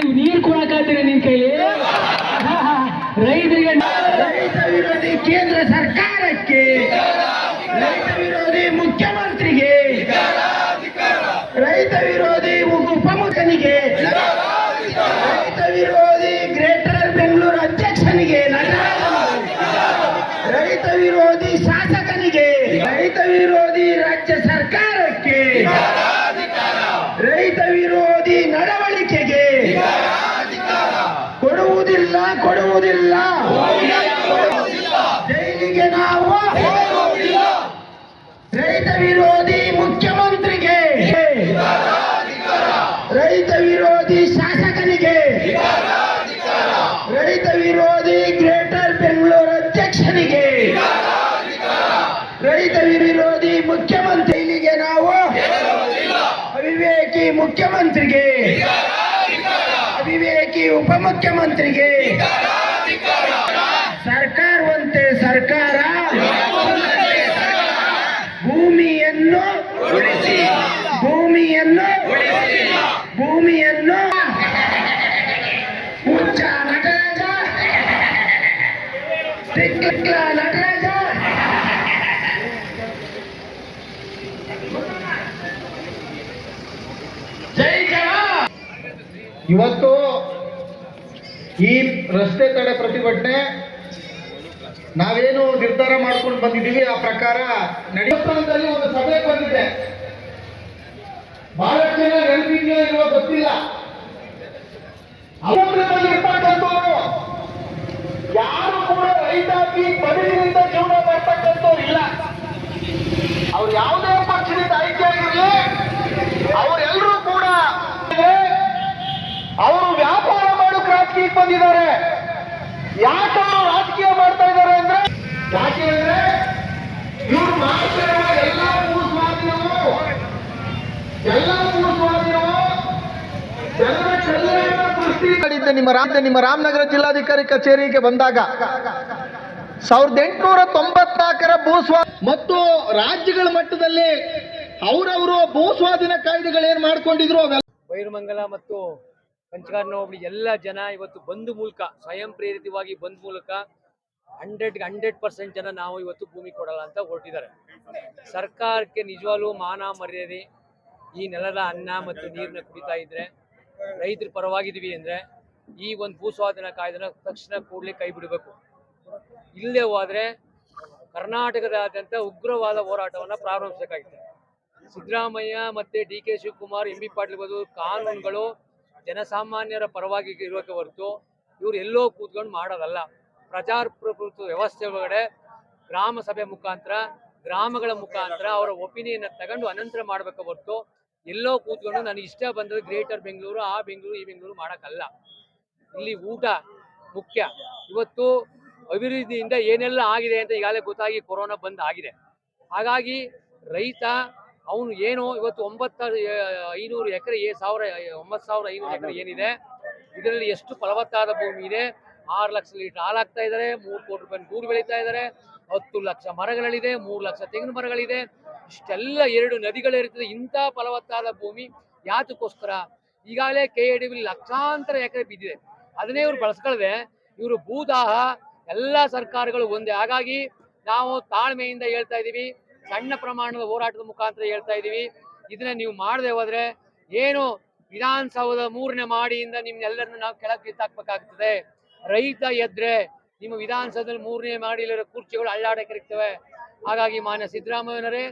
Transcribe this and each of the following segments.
ಹೇಳ್ತೀರಿ ನಿಮ್ ಕೈಲಿ? ರೈತರಿಗೆ ರೈತ ವಿರೋಧಿ ಕೇಂದ್ರ ಸರ್ಕಾರಕ್ಕೆ, ರೈತ ವಿರೋಧಿ ಮುಖ್ಯಮಂತ್ರಿಗೆ, ರೈತ ವಿರೋಧಿ ಉಪಮುಖನಿಗೆ ರೈತ ವಿರೋಧಿ ಗ್ರೇಟರ್ ರೈತ ವಿರೋಧಿ ಮುಖ್ಯಮಂತ್ರಿಗಳಿಗೆ ನಾವು ಅವಿವೇಕಿ ಮುಖ್ಯಮಂತ್ರಿಗೆ, ಅವಿವೇಕಿ ಉಪಮುಖ್ಯಮಂತ್ರಿಗೆ ಸರ್ಕಾರವಂತೆ ಸರ್ಕಾರ ಭೂಮಿಯನ್ನು ಭೂಮಿಯನ್ನು ಭೂಮಿಯನ್ನು ಹುಚ್ಚ ನಟರಾಜ ನಟರಾಜ ಜೈ ಜನ ಇವತ್ತು ಈ ರಸ್ತೆ ತಡೆ ಪ್ರತಿಭಟನೆ ನಾವೇನು ನಿರ್ಧಾರ ಮಾಡ್ಕೊಂಡು ಬಂದಿದ್ದೀವಿ, ಆ ಪ್ರಕಾರ ನಡೆಯುತ್ತದಲ್ಲಿ ಒಂದು ಸಭೆ ಬಂದಿದೆ. ಬಹಳಷ್ಟು ಜನ ನೆನಪಿದೆಯೋ ಇರುವ ಗೊತ್ತಿಲ್ಲ. ಅವರಲ್ಲಿ ಯಾಕೆ ಅವರು ರಾಜಕೀಯ ಮಾಡ್ತಾ ಇದ್ದಾರೆ ಅಂದ್ರೆ, ಯಾಕೆ ಅಂದ್ರೆ ಇವ್ರು ಮಾಡ್ತಾ ಎಲ್ಲ ಭೂಸ್ವಾಧೀನವು ಎಲ್ಲ ಭೂಸ್ವಾಧೀನವು ಜನರ ಕಲ್ಯಾಣ ದೃಷ್ಟಿ ಮಾಡಿದ್ದೆ ನಿಮ್ಮ ರಾಮ, ನಿಮ್ಮ ರಾಮನಗರ ಜಿಲ್ಲಾಧಿಕಾರಿ ಕಚೇರಿಗೆ ಬಂದಾಗ. ಸಾವಿರದ ಎಂಟುನೂರ ತೊಂಬತ್ನಾಲ್ಕರ ಭೂಸ್ವಾ, ಮತ್ತು ರಾಜ್ಯಗಳ ಮಟ್ಟದಲ್ಲಿ ಅವರವರು ಭೂಸ್ವಾಧೀನ ಕಾಯ್ದೆಗಳೇನ್ ಮಾಡ್ಕೊಂಡಿದ್ರು ಅವೆಲ್ಲ ಬೈರಮಂಗಲ ಮತ್ತು ಪಂಚಗಾರನ ಹೋಬಳಿ ಎಲ್ಲ ಜನ ಇವತ್ತು ಬಂದ್ ಮೂಲಕ, ಸ್ವಯಂ ಪ್ರೇರಿತವಾಗಿ ಬಂದ್ ಮೂಲಕ ಹಂಡ್ರೆಡ್ಗೆ ಹಂಡ್ರೆಡ್ ಪರ್ಸೆಂಟ್ ಜನ ನಾವು ಇವತ್ತು ಭೂಮಿ ಕೊಡಲ್ಲ ಅಂತ ಹೊರಟಿದ್ದಾರೆ. ಸರ್ಕಾರಕ್ಕೆ ನಿಜವಾಗ್ಲೂ ಮಾನ ಮರ್ಯಾದೆ, ಈ ನೆಲದ ಅನ್ನ ಮತ್ತು ನೀರನ್ನ ಕುಡಿತಾ ಇದ್ರೆ, ರೈತರ ಪರವಾಗಿದ್ವಿ ಅಂದ್ರೆ ಈ ಒಂದು ಭೂಸ್ವಾಧೀನ ಕಾಯ್ದೆನ ತಕ್ಷಣ ಕೂಡಲೇ ಕೈ ಬಿಡಬೇಕು. ಇಲ್ಲದೆ ಹೋದ್ರೆ ಕರ್ನಾಟಕದಾದ್ಯಂತ ಉಗ್ರವಾದ ಹೋರಾಟವನ್ನ ಪ್ರಾರಂಭಿಸಬೇಕಾಗಿದೆ ಸಿದ್ದರಾಮಯ್ಯ ಮತ್ತೆ D K Shivakumar, M B Patil ಕಾನೂನುಗಳು ಜನಸಾಮಾನ್ಯರ ಪರವಾಗಿ ಇರೋಕೆ ಹೊರತು ಇವ್ರು ಎಲ್ಲೋ ಕೂತ್ಕೊಂಡು ಮಾಡೋದಲ್ಲ. ಪ್ರಜಾಪ್ರಭುತ್ವ ವ್ಯವಸ್ಥೆ ಒಳಗಡೆ ಗ್ರಾಮ ಸಭೆ ಮುಖಾಂತರ, ಗ್ರಾಮಗಳ ಮುಖಾಂತರ ಅವರ ಒಪಿನಿಯನ್ ತಗೊಂಡು ಅನಂತರ ಮಾಡಬೇಕು ಹೊರತು ಎಲ್ಲೋ ಕೂತ್ಕೊಂಡು ನನಗೆ ಇಷ್ಟ ಬಂದ್ರೆ ಗ್ರೇಟರ್ ಬೆಂಗಳೂರು, ಆ ಬೆಂಗಳೂರು, ಈ ಬೆಂಗಳೂರು ಮಾಡೋಕ್ಕಲ್ಲ ಇಲ್ಲಿ ಊಟ ಮುಖ್ಯ. ಇವತ್ತು ಅಭಿವೃದ್ಧಿಯಿಂದ ಏನೆಲ್ಲ ಆಗಿದೆ ಅಂತ ಈಗಾಗಲೇ ಗೊತ್ತಾಗಿ ಕೊರೋನಾ ಬಂದ್ ಆಗಿದೆ. ಹಾಗಾಗಿ ರೈತ ಅವನು ಏನು ಇವತ್ತು ಒಂಬತ್ತ ಐನೂರು ಎಕರೆ, ಏ, ಸಾವಿರ ಒಂಬತ್ತು ಸಾವಿರ ಐನೂರು ಎಕರೆ ಏನಿದೆ, ಇದರಲ್ಲಿ ಎಷ್ಟು ಫಲವತ್ತಾದ ಭೂಮಿ ಇದೆ? ಆರು ಲಕ್ಷ ಲೀಟರ್ ಹಾಲಾಗ್ತಾ ಇದ್ದಾರೆ ಮೂರು ಕೋಟಿ ರೂಪಾಯಿ ಗೂಡು ಬೆಳೀತಾ ಇದ್ದಾರೆ ಹತ್ತು ಲಕ್ಷ ಮರಗಳಿದೆ ಮೂರು ಲಕ್ಷ ತೆಂಗಿನ ಮರಗಳಿದೆ, ಇಷ್ಟೆಲ್ಲ ಎರಡು ನದಿಗಳಿರ್ತದೆ ಇಂಥ ಫಲವತ್ತಾದ ಭೂಮಿ ಯಾತಕ್ಕೋಸ್ಕರ? ಈಗಾಗಲೇ ಕೆ ಎ ಲಕ್ಷಾಂತರ ಎಕರೆ ಬಿದ್ದಿದೆ. ಅದನ್ನೇ ಇವರು ಬಳಸ್ಕೊಳ್ಳದೆ ಇವರು ಭೂದಾಹ ಎಲ್ಲ ಸರ್ಕಾರಗಳು ಒಂದೇ. ಹಾಗಾಗಿ ನಾವು ತಾಳ್ಮೆಯಿಂದ ಹೇಳ್ತಾ ಇದ್ದೀವಿ. ಸಣ್ಣ ಪ್ರಮಾಣದ ಹೋರಾಟದ ಮುಖಾಂತರ ಹೇಳ್ತಾ ಇದ್ದೀವಿ. ಇದನ್ನ ನೀವು ಮಾಡದೆ ಹೋದ್ರೆ ಏನು ವಿಧಾನಸೌಧ ಮೂರನೇ ಮಾಡಿಯಿಂದ ನಿಮ್ನೆಲ್ಲರನ್ನ ನಾವು ಕೆಳಗೆ ಕಿತ್ತಾಕ್ಬೇಕಾಗ್ತದೆ ರೈತ ಎದ್ರೆ ನಿಮ್ಮ ವಿಧಾನಸೌಧದಲ್ಲಿ ಮೂರನೇ ಮಾಡಿಲಿರೋ ಕುರ್ಚಿಗಳು ಅಳ್ಳಾಡಕ್ಕಿರ್ತವೆ ಹಾಗಾಗಿ ಮಾನ್ಯ ಸಿದ್ದರಾಮಯ್ಯನವರೇ,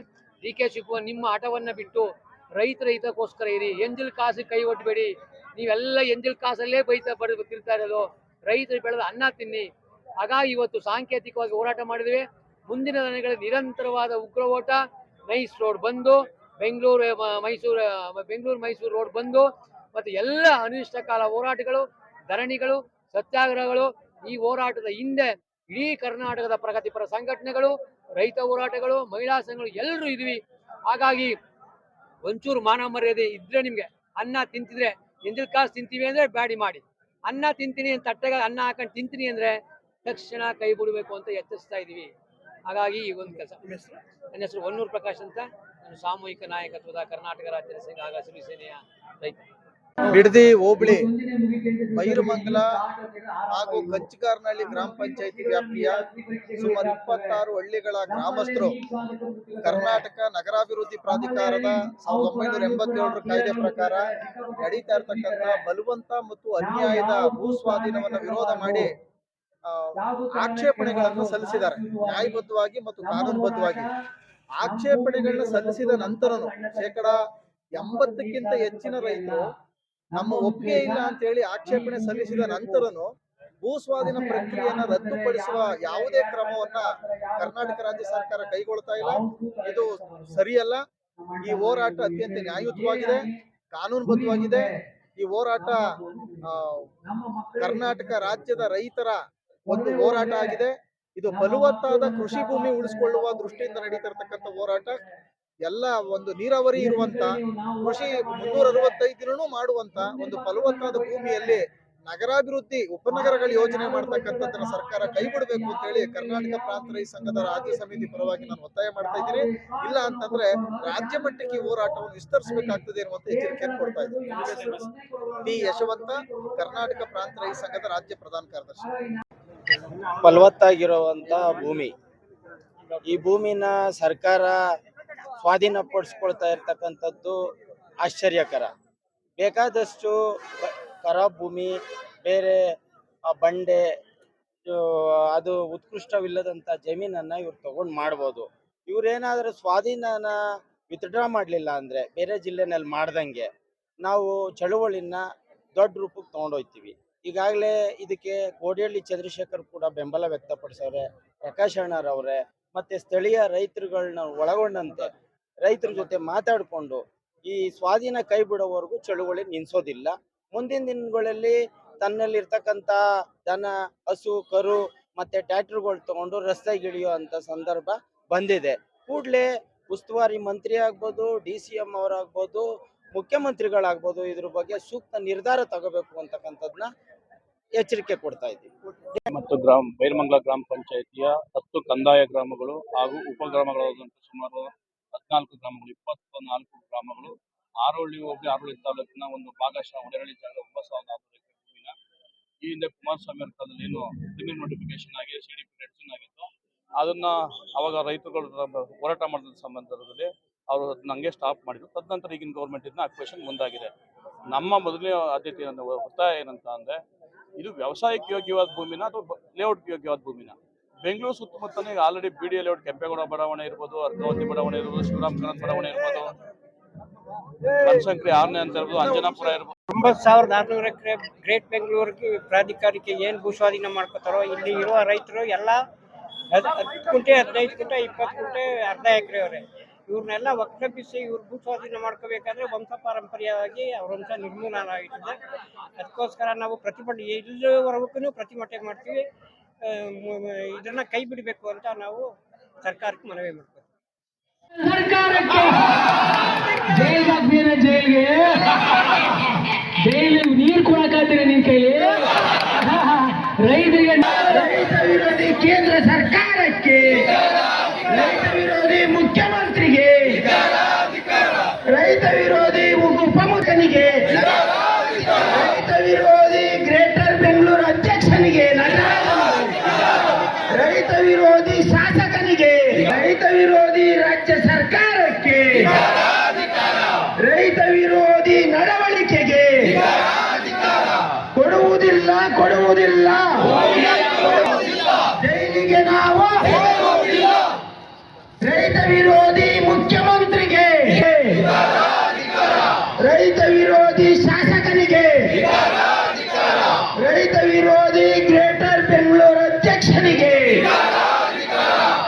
ಡಿ ಕೆ ಶಿವಕುಮಾರ್ ನಿಮ್ಮ ಹಠವನ್ನ ಬಿಟ್ಟು ರೈತರ ಹಿತಕ್ಕೋಸ್ಕರ ಇರಿ. ಎಂಜಲ್ ಕಾಸು ಕೈ ಒಡ್ಬೇಡಿ. ನೀವೆಲ್ಲ ಎಂಜಲ್ ಕಾಸಲ್ಲೇ ಬೈತಾ ಬರೆದು ತಿರ್ತಾ ಇರೋದು. ರೈತರು ಬೆಳೆದ ಅನ್ನ ತಿನ್ನಿ. ಹಾಗಾಗಿ ಇವತ್ತು ಸಾಂಕೇತಿಕವಾಗಿ ಹೋರಾಟ ಮಾಡಿದ್ವಿ. ಮುಂದಿನ ದಿನಗಳಲ್ಲಿ ನಿರಂತರವಾದ ಉಗ್ರ ಓಟ ನೈಸ್ ರೋಡ್ ಬಂದು ಬೆಂಗಳೂರು ಮೈಸೂರು ಬೆಂಗಳೂರು, ಮೈಸೂರು ರೋಡ್ ಬಂದು ಮತ್ತು ಎಲ್ಲ ಅನಿಷ್ಟಕಾಲ ಹೋರಾಟಗಳು, ಧರಣಿಗಳು, ಸತ್ಯಾಗ್ರಹಗಳು, ಈ ಹೋರಾಟದ ಹಿಂದೆ ಇಡೀ ಕರ್ನಾಟಕದ ಪ್ರಗತಿಪರ ಸಂಘಟನೆಗಳು, ರೈತ ಹೋರಾಟಗಳು, ಮಹಿಳಾ ಸಂಘಗಳು ಎಲ್ಲರೂ ಇದೀವಿ. ಹಾಗಾಗಿ ಒಂಚೂರು ಮಾನ ಮರ್ಯಾದೆ ಇದ್ರೆ ನಿಮಗೆ. ಅನ್ನ ತಿಂತಿದ್ರೆ ಎಂದಿಲ್ ಕಾಸು ತಿಂತೀವಿ ಅಂದ್ರೆ ಬ್ಯಾಡಿ ಮಾಡಿ. ಅನ್ನ ತಿಂತೀನಿ ಅಂತ ತಟ್ಟೆಗೆ ಅನ್ನ ಹಾಕೊಂಡು ತಿಂತೀನಿ ಅಂದ್ರೆ ತಕ್ಷಣ ಕೈ ಬಿಡಬೇಕು ಅಂತ ಎಚ್ಚರಿಸ್ತಾ ಇದೀವಿ ಹಾಗಾಗಿ ಈ ಒಂದು ಕೆಲಸ. ನನ್ನ ಹೆಸರು ಹೊನ್ನೂರು ಪ್ರಕಾಶ್ ಅಂತ. ನಾನು ಸಾಮೂಹಿಕ ನಾಯಕತ್ವದ ಕರ್ನಾಟಕ ರಾಜ್ಯ ಸಂಘ ಆಗ ಹಸಿರು ಸೇನೆಯ ರೈತ. ಬಿಡದಿ ಹೋಬಳಿ, ಬೈರಮಂಗಲ ಹಾಗೂ ಕಂಚಿಕಾರ್ನಹಳ್ಳಿ ಗ್ರಾಮ ಪಂಚಾಯತಿ ವ್ಯಾಪ್ತಿಯ ಸುಮಾರು ಇಪ್ಪತ್ತಾರು ಹಳ್ಳಿಗಳ ಗ್ರಾಮಸ್ಥರು ಕರ್ನಾಟಕ ನಗರಾಭಿವೃದ್ಧಿ ಪ್ರಾಧಿಕಾರದ ಸಾವಿರದ ಒಂಬೈನೂರ ಎಂಬತ್ತೇಳರ ಕಾಯ್ದೆ ಪ್ರಕಾರ ನಡೀತಾ ಇರತಕ್ಕಂತಹ ಬಲವಂತ ಮತ್ತು ಅನ್ಯಾಯದ ಭೂ ಸ್ವಾಧೀನವನ್ನು ವಿರೋಧ ಮಾಡಿ ಆಕ್ಷೇಪಣೆಗಳನ್ನು ಸಲ್ಲಿಸಿದ್ದಾರೆ. ನ್ಯಾಯಬದ್ಧವಾಗಿ ಮತ್ತು ಕಾನೂನುಬದ್ಧವಾಗಿ. ಆಕ್ಷೇಪಣೆಗಳನ್ನ ಸಲ್ಲಿಸಿದ ನಂತರವೂ ಶೇಕಡ ಎಂಬತ್ತಕ್ಕಿಂತ ಹೆಚ್ಚಿನ ರೈತರು ನಮ್ಮ ಒಪ್ಪಿಗೆ ಇಲ್ಲ ಅಂತ ಹೇಳಿ ಆಕ್ಷೇಪಣೆ ಸಲ್ಲಿಸಿದ ನಂತರನು ಭೂ ಸ್ವಾಧೀನ ಪ್ರಕ್ರಿಯೆಯನ್ನ ರದ್ದುಪಡಿಸುವ ಯಾವುದೇ ಕ್ರಮವನ್ನ ಕರ್ನಾಟಕ ರಾಜ್ಯ ಸರ್ಕಾರ ಕೈಗೊಳ್ತಾ ಇಲ್ಲ. ಇದು ಸರಿಯಲ್ಲ. ಈ ಹೋರಾಟ ಅತ್ಯಂತ ನ್ಯಾಯಯುತವಾಗಿದೆ ಕಾನೂನುಬದ್ಧವಾಗಿದೆ. ಈ ಹೋರಾಟ ಆ, ಕರ್ನಾಟಕ ರಾಜ್ಯದ ರೈತರ ಒಂದು ಹೋರಾಟ ಆಗಿದೆ. ಇದು ಫಲವತ್ತಾದ ಕೃಷಿ ಭೂಮಿ ಉಳಿಸಿಕೊಳ್ಳುವ ದೃಷ್ಟಿಯಿಂದ ನಡೀತಾ ಹೋರಾಟ. ಎಲ್ಲ ಒಂದು ನೀರಾವರಿ ಇರುವಂತ ಕೃಷಿ ಮುನ್ನೂರ ಅರವತ್ತೈದು ದಿನನೂ ಮಾಡುವಂತ ಒಂದು ಫಲವತ್ತಾದ ಭೂಮಿಯಲ್ಲಿ ನಗರಾಭಿವೃದ್ಧಿ ಉಪನಗರಗಳ ಯೋಜನೆ ಮಾಡ್ತಕ್ಕಂಥದ್ದನ್ನ ಸರ್ಕಾರ ಕೈ ಬಿಡಬೇಕು ಅಂತ ಹೇಳಿ ಕರ್ನಾಟಕ ಪ್ರಾಂತ ರೈತ ಸಂಘದ ರಾಜ್ಯ ಸಮಿತಿ ಪರವಾಗಿ ನಾನು ಒತ್ತಾಯ ಮಾಡ್ತಾ ಇದ್ದೀನಿ. ಇಲ್ಲ ಅಂತಂದ್ರೆ ರಾಜ್ಯ ಮಟ್ಟಕ್ಕೆ ಹೋರಾಟವನ್ನು ವಿಸ್ತರಿಸಬೇಕಾಗ್ತದೆ ಅನ್ನುವಂತ ಎಚ್ಚರಿಕೆಯನ್ನು ಕೊಡ್ತಾ ಇದ್ದೀನಿ. ಟಿ ಯಶವಂತ ಕರ್ನಾಟಕ ಪ್ರಾಂತ ರೈತ ಸಂಘದ ರಾಜ್ಯ ಪ್ರಧಾನ ಕಾರ್ಯದರ್ಶಿ. ಫಲವತ್ತಾಗಿರುವಂತ ಭೂಮಿ. ಈ ಭೂಮಿನ ಸರ್ಕಾರ ಸ್ವಾಧೀನಪಡಿಸ್ಕೊಳ್ತಾ ಇರ್ತಕ್ಕಂಥದ್ದು ಆಶ್ಚರ್ಯಕರ. ಬೇಕಾದಷ್ಟು ಕರ ಭೂಮಿ, ಬೇರೆ ಬಂಡೆ ಅದು ಉತ್ಕೃಷ್ಟವಿಲ್ಲದಂಥ ಜಮೀನನ್ನ ಇವ್ರು ತಗೊಂಡು ಮಾಡ್ಬೋದು. ಇವ್ರೇನಾದ್ರೂ ಸ್ವಾಧೀನನ ವಿತ್ಡ್ರಾ ಮಾಡಲಿಲ್ಲ ಅಂದ್ರೆ ಬೇರೆ ಜಿಲ್ಲೆನಲ್ಲಿ ಮಾಡ್ದಂಗೆ ನಾವು ಚಳುವಳಿನ ದೊಡ್ಡ ರೂಪಕ್ಕೆ ತಗೊಂಡೋಗ್ತೀವಿ ಈಗಾಗಲೇ ಇದಕ್ಕೆ ಕೋಡಿಹಳ್ಳಿ ಚಂದ್ರಶೇಖರ್ ಕೂಡ ಬೆಂಬಲ ವ್ಯಕ್ತಪಡಿಸವ್ರೆ, ಪ್ರಕಾಶ್ ಅಣ್ಣರವ್ರೆ ಮತ್ತೆ ಸ್ಥಳೀಯ ರೈತರುಗಳನ್ನ ಒಳಗೊಂಡಂತೆ ರೈತರ ಜೊತೆ ಮಾತಾಡಿಕೊಂಡು ಈ ಸ್ವಾಧೀನ ಕೈ ಬಿಡೋವರೆಗೂ ಚಳುವಳಿ ನಿನ್ಸೋದಿಲ್ಲ ಮುಂದಿನ ದಿನಗಳಲ್ಲಿ ತನ್ನಲ್ಲಿರ್ತಕ್ಕಂಥ ದನ, ಹಸು, ಕರು ಮತ್ತೆ ಟ್ಯಾಕ್ಟರ್ಗಳು ತಗೊಂಡು ರಸ್ತೆಗೆ ಇಳಿಯೋ ಅಂತ ಸಂದರ್ಭ ಬಂದಿದೆ. ಕೂಡಲೇ ಉಸ್ತುವಾರಿ ಮಂತ್ರಿ ಆಗ್ಬೋದು, ಡಿ ಸಿ ಎಂ ಅವರಾಗ್ಬೋದು ಮುಖ್ಯಮಂತ್ರಿಗಳಾಗ್ಬೋದು, ಇದ್ರ ಬಗ್ಗೆ ಸೂಕ್ತ ನಿರ್ಧಾರ ತಗೋಬೇಕು ಅಂತಕ್ಕಂಥದ್ನ ಎಚ್ಚರಿಕೆ ಕೊಡ್ತಾ ಇದ್ದೀವಿ. ಮತ್ತು ಗ್ರಾಮ, ಬೈರಮಂಗಲ ಗ್ರಾಮ ಪಂಚಾಯಿತಿಯ ಹತ್ತು ಕಂದಾಯ ಗ್ರಾಮಗಳು ಹಾಗೂ ಉಪಗ್ರಾಮಗಳಾದಂಥ ಸುಮಾರು ಹದಿನಾಲ್ಕು ಗ್ರಾಮಗಳು ಇಪ್ಪತ್ತ ನಾಲ್ಕು ಗ್ರಾಮಗಳು ಆರೋಳಿ ಹೋಗಿ ಆರೋಳಿ ತಾಲೂಕಿನ ಒಂದು ಭಾಗಶಃ ಒಡೆರಳಿ ಜಾಗ ಒಂಬತ್ತು ಸಾವಿರದ ಆರುನೂರು ಎಕರೆ ಭೂಮಿನ ಈ ಹಿಂದೆ ಕುಮಾರಸ್ವಾಮಿ ಅವರ ಕಾಲದಲ್ಲಿ ಏನು ಜಮೀನು ನೋಟಿಫಿಕೇಶನ್ ಆಗಿ ಸಿ ಡಿ ಆಗಿತ್ತು. ಅದನ್ನ ಅವಾಗ ರೈತರುಗಳು ಹೋರಾಟ ಮಾಡಿದ ಸಂದರ್ಭದಲ್ಲಿ ಅವರು ನಂಗೆ ಸ್ಟಾಪ್ ಮಾಡಿದ್ರು. ತದನಂತರ ಈಗಿನ ಗೌರ್ಮೆಂಟ್ ಇದನ್ನ ಅಕ್ವೇಷನ್ ಮುಂದಾಗಿದೆ. ನಮ್ಮ ಮೊದಲನೇ ಆದ್ಯತೆ ಒತ್ತಾಯ ಏನಂತ ಅಂದ್ರೆ, ಇದು ವ್ಯವಸಾಯಕ್ಕೆ ಯೋಗ್ಯವಾದ ಭೂಮಿನ ಅಥವಾ ಲೇಔಟ್ಗೆ ಯೋಗ್ಯವಾದ ಭೂಮಿನ? Bengaluru ಸುತ್ತಮುತ್ತನೇ already B D layout Kempegowda ಬಡಾವಣೆ ಇರ್ಬೋದು ಅರ್ಕಾವತಿ ಬಡಾವಣೆ ಇರ್ಬೋದು ಶಿವರಾಮ್ ಕಾರಂತ್ ಬಡಾವಣೆ ಇರ್ಬೋದು, ಬನಶಂಕರಿ ಆರನೇ ಅಂತ ಇರ್ಬೋದು, ಅಂಜನಾಪುರ ಇರ್ಬೋದು. ಒಂಬತ್ತು ಸಾವಿರದ ಆರ್ನೂರ ಎಕರೆ ಗ್ರೇಟ್ ಬೆಂಗಳೂರಿಗೆ ಪ್ರಾಧಿಕಾರಕ್ಕೆ ಏನು ಭೂಸ್ವಾಧೀನ ಮಾಡ್ಕೋತಾರೋ, ಇಲ್ಲಿ ಇರುವ ರೈತರು ಎಲ್ಲ ಹತ್ತು ಕುಂಟೆ ಹದಿನೈದು ಕುಂಟೆ ಇಪ್ಪತ್ತು ಕುಂಟೆ ಅರ್ಧ ಎಕರೆ ಅವರೇ ಇವ್ರನ್ನೆಲ್ಲ ವಕ್ತ್ರಪ್ಪಿಸಿ ಇವ್ರ ಭೂ ಸ್ವಾಧೀನ ಮಾಡ್ಕೋಬೇಕಾದ್ರೆ ವಂಶ ಪಾರಂಪರ್ಯವಾಗಿ ಅವ್ರ ವಂಶ ನಿರ್ಮೂಲನ ಆಗಿದೆ ಅದಕ್ಕೋಸ್ಕರ ನಾವು ಪ್ರತಿಭಟನೆ, ಇಲ್ಲಿವರೆಗೂ ಪ್ರತಿಭಟನೆ ಮಾಡ್ತೀವಿ. ಇದನ್ನ ಕೈ ಬಿಡಬೇಕು ಅಂತ ನಾವು ಸರ್ಕಾರಕ್ಕೆ ಮನವಿ ಮಾಡ್ತೀವಿ. ಜೈಲ್ಗೆ ಜೈಲ್ಗೆ ನೀರು ಕೊಡಕ್ಕಾಗ್ತೀರ ನಿನ್ ಕೈಲಿ? ರೈತರಿಗೆ